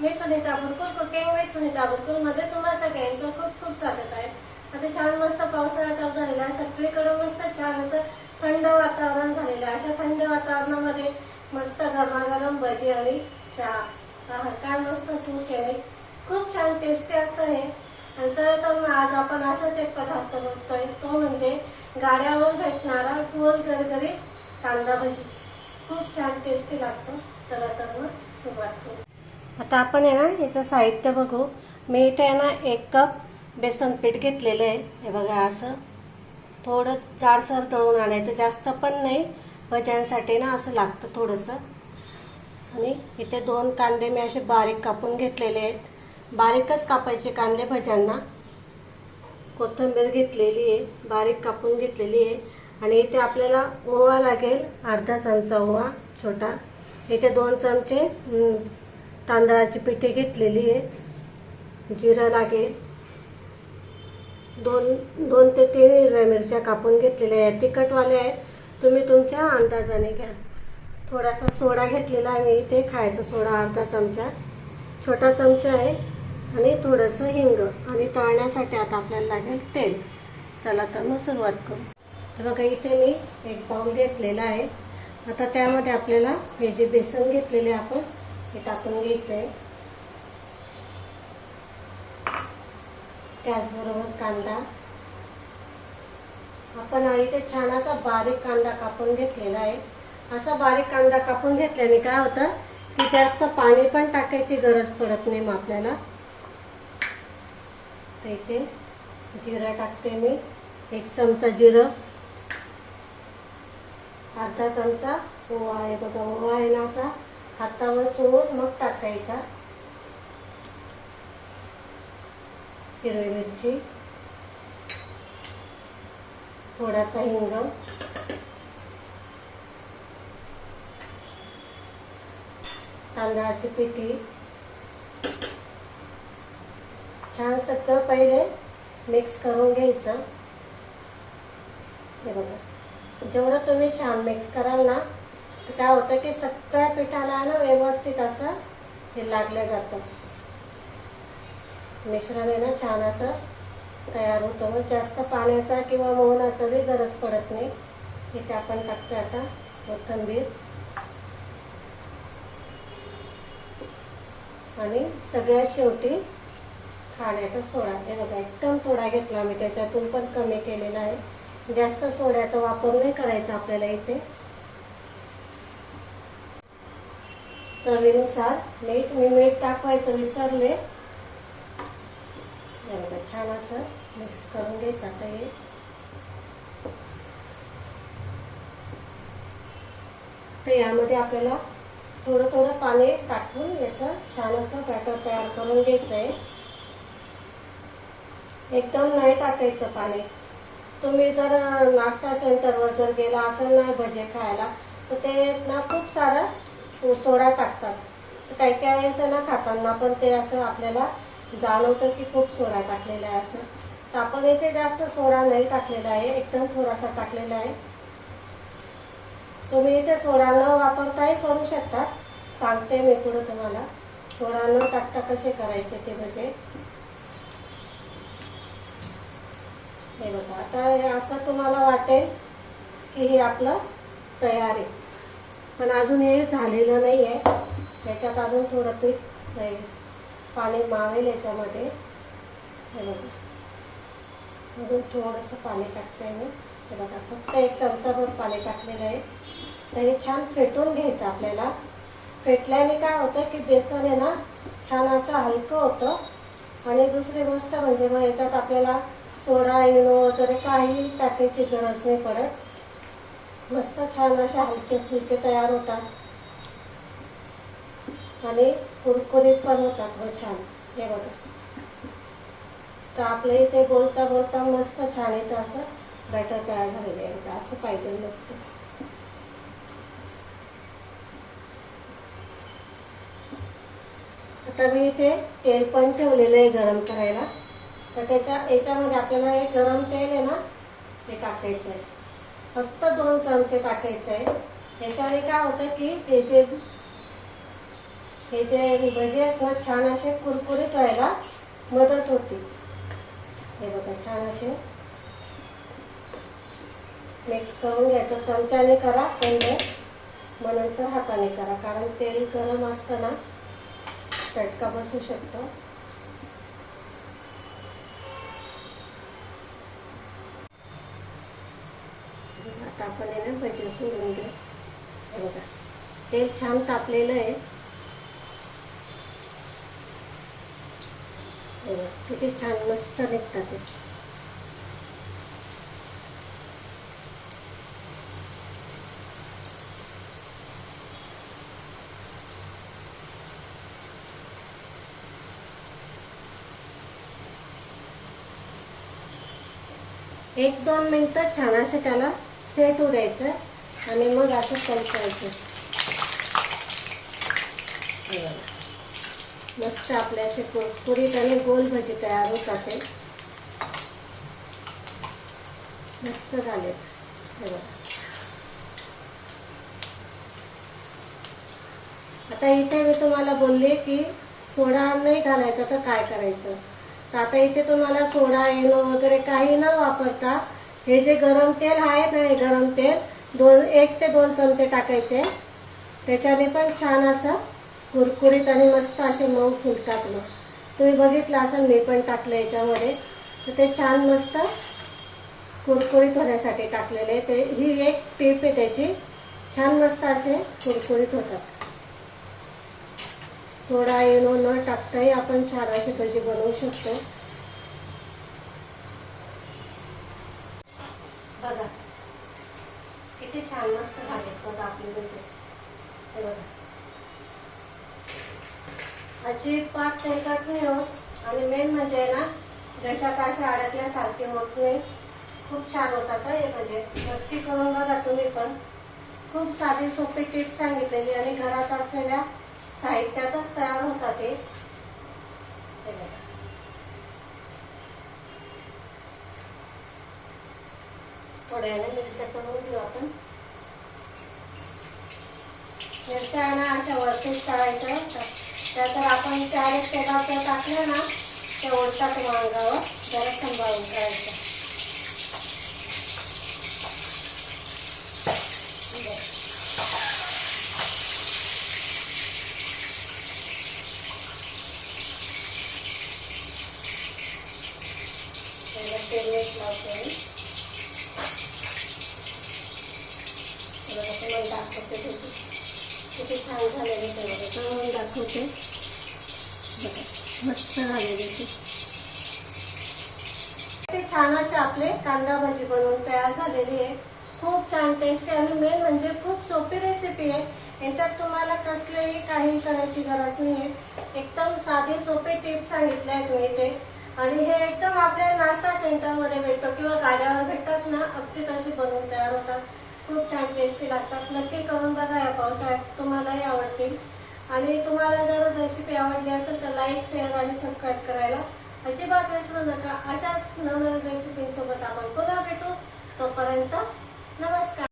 Me Sunita Burkul cooking with Sunita बुरकुलमध्ये तुम्हा सगळ्यांचं खूप खूप स्वागत आहे. आता छान मस्त पावसाळा चालू झालेला आहे. सगळीकडे मस्त छान असं थंड वातावरण झालेलं आहे. अशा थंड वातावरणामध्ये मस्त गरमागरम भजी आणि चहा. काय मस्त सूट आहे खूप छान टेस्टी असतं हे. आणि चला तर मग आज आपण असंच एक पदार्थ बघतोय तो म्हणजे गाड्यावर भेटणारा गोल गरगरी कांदा भजी. खूप छान टेस्टी लागतो. चला तर मग सुरुवात करू. आता आपण आहे ना याचं साहित्य बघू. मी इथे आहे ना एक कप बेसन पीठ घेतलेलं आहे. हे बघा असं. थोडं जाडसर तळून आणायचं. जास्त पण नाही भज्यांसाठी ना असं लागतं थोडंसं. आणि इथे दोन कांदे मी असे बारीक कापून घेतलेले आहेत. बारीकच कापायचे कांदे भज्यांना. कोथिंबीर घेतलेली आहे. बारीक कापून घेतलेली आहे. आणि इथे आपल्याला ओवा लागेल. अर्धा चमचा ओवा छोटा. इथे दोन चमचे तांदळाची पिठी घेतलेली आहे. जिरं लागेल. दोन दोन ते तीन हिरव्या मिरच्या कापून घेतलेल्या आहेत. तिखटवाल्या आहेत. तुम्ही तुमच्या अंदाजाने घ्या. थोडासा सोडा घेतलेला आहे. मी इथे खायचा सोडा अर्धा चमचा. छोटा चमचा आहे. आणि थोडंसं हिंग. आणि तळण्यासाठी आता आपल्याला लागेल तेल. चला तर मग सुरुवात करू. बघा इथे मी एक पाऊल घेतलेला आहे. आता त्यामध्ये आपल्याला हे जे बेसन घेतलेले आपण हे टाकून घ्यायचं आहे त्याचबरोबर कांदा. आपण इथे छान असा बारीक कांदा कापून घेतलेला आहे. असा बारीक कांदा कापून घेतल्याने काय होतं? की जास्त पाणी पण टाकायची गरज पडत नाही मग आपल्याला. तर इथे जिरं टाकते मी. एक चमचा जिरं. अर्धा चमचा ओवा आहे बघा ओवा आहे ना असा. हातावर चोळून मग टाकायचा. हिरवी मिरची. थोडासा हिंग. तांदळाची पिठी. छान सगळं पहिले मिक्स करून घ्यायचं. हे बघा. जेवढं तुम्ही छान मिक्स कराल ना काय होतं की सगळ्या पिठाला ना व्यवस्थित असं हे लागलं जातं. मिश्रण आहे ना छान असं तयार होतं. मग जास्त पाण्याचा किंवा मोहनाचा बी गरज पडत नाही. इथे आपण टाकतो आता कोथंबीर. आणि सगळ्यात शेवटी खाण्याचा सोडा. हे बघा एकदम थोडा घेतला मी त्याच्यातून पण कमी केलेला आहे. जास्त सोड्याचा वापर नाही करायचा आपल्याला इथे. चवीनुसार मीठ मी मीठ टाकवायचं विसरले. छान असं मिक्स करून घ्यायचं आता हे. तर यामध्ये आपल्याला थोडं थोडं पाणी टाकून याचं छान असं बॅटर तयार करून घ्यायचं आहे एकदम नाही टाकायचं पाणी. तुम्ही जर नाश्ता सेंटरवर जर गेला असेल ना भजे खायला तर ते ना खूप सारं सोडा टाकतात. काही काही वेळेस ना खाताना पण ते असं आपल्याला जाणवतं की खूप सोडा टाकलेला आहे असं. तर आपण इथे जास्त सोडा नाही टाकलेला आहे एकदम थोडासा टाकलेला आहे. तुम्ही इथे सोडा न वापरताही करू शकता. सांगते मी पुढे तुम्हाला. सोडा न टाकता कसे करायचे ते म्हणजे. हे बघा आता असं तुम्हाला वाटेल की हे आपलं तयार आहे. पण अजून हे झालेलं नाही आहे याच्यात अजून थोडं पीठ नाही पाणी मावेल याच्यामध्ये. हे बघा. अजून थोडंसं पाणी टाकते मी. हे बघा फक्त एक चमचाभर पाणी टाकलेलं आहे. तर हे छान फेटून घ्यायचं आपल्याला. फेटल्याने काय होतं की बेसन आहे ना छान असं हलकं होतं. आणि दुसरी गोष्ट म्हणजे मग याच्यात आपल्याला सोडा इनो वगैरे काही टाकायची गरज नाही पडत. मस्त छान असे हलके फुलके तयार होतात. आणि कुरकुरीत पण होतात व छान. हे बघा. तर आपल्या इथे बोलता बोलता मस्त छान इथं असं बॅटर तयार झालेलं आहे. असं पाहिजे मस्त. आता मी इथे तेल पण ठेवलेलं आहे गरम करायला. तर त्याच्या याच्यामध्ये आपल्याला हे गरम तेल आहे ना ते टाकायचं आहे. फक्त दोन चमचे टाकायचे आहे काय होतं की हे जे हे जे भजे आहेत ना छान असे कुरकुरीत व्हायला मदत होती. हे बघा छान असे मिक्स करून घ्यायचं. चमच्याने करा पहिले मग नंतर हाताने करा कारण तेल गरम असतं ना चटका बसू शकतो. आपण आहे ना भजी सोडून घेऊ बघा. तेल छान तापलेलं आहे. बघा, किती छान मस्त निघतात ते. एक दोन मिनटं छान असे त्याला सेट होऊ द्यायचं आणि मग असं कलकायचं मस्त आपल्या असे कुरकुरीत आणि गोल भजी तयार होतात ते मस्त झाले. हे बघा. आता इथे मी तुम्हाला बोलले की सोडा नाही घालायचा तर काय करायचं? तर आता इथे तुम्हाला सोडा एनो वगैरे काही न वापरता हे जे गरम तेल आहे ना हे गरम तेल दोन एक ते दोन चमचे टाकायचे. त्याच्याने पण छान असं कुरकुरीत आणि मस्त असे मऊ फुलतात मग. तुम्ही बघितलं असेल मी पण टाकलं याच्यामध्ये. तर ते छान मस्त कुरकुरीत होण्यासाठी टाकलेले. ते ही एक टीप आहे त्याची. छान मस्त असे कुरकुरीत होतात. सोडा येणो न टाकताही आपण छान अशी भजी बनवू शकतो. बघा. किती छान मस्त झाले बघा आपली म्हणजे हे बघा. अजिबात तेलकट नाही होत. आणि मेन म्हणजे ना घशात असे अडकल्यासारखे होत नाही. खूप छान होतात हे भजे नक्की करून बघा तुम्ही पण. खूप साधी सोपी टिप सांगितलेली आणि घरात असलेल्या साहित्यातच तयार होतात हे. थोड्या वेळाने मिरच्या करून घेऊ आपण. मिरच्या ना अशा वरतीच तळायच्या त्यानंतर आपण चार एक तेलात जर टाकल्या ना त्या ओढतात वांगावर जरा सांभाळून करायचं पहिलं तेल लावते. बघा तुम्हाला दाखवते त्याची किती छान झालेले ते बघा तळून दाखवते बघा मस्त झालेले ते ते छान असे आपले कांदा भाजी बनवून तयार झालेली आहे. खूप छान टेस्टी आणि मेन म्हणजे खूप सोपी रेसिपी आहे. याच्यात तुम्हाला कसलेही काही करायची गरज नाही आहे एकदम साधे सोपे टिप्स सांगितल्या आहेत मी ते आणि हे एकदम आपल्या नाश्ता सेंटरमध्ये भेटतो किंवा गाड्यावर भेटतात ना अगदी तशी बनवून तयार होतात. खूप छान टेस्टी लागतात. नक्की करून बघा या पावसाळ्यात. तुम्हालाही आवडतील. आणि तुम्हाला जर रेसिपी आवडली असेल तर लाईक शेअर आणि सबस्क्राईब करायला अजिबात विसरू नका. अशाच नवनवीन रेसिपींसोबत आपण पुन्हा भेटू. तोपर्यंत नमस्कार.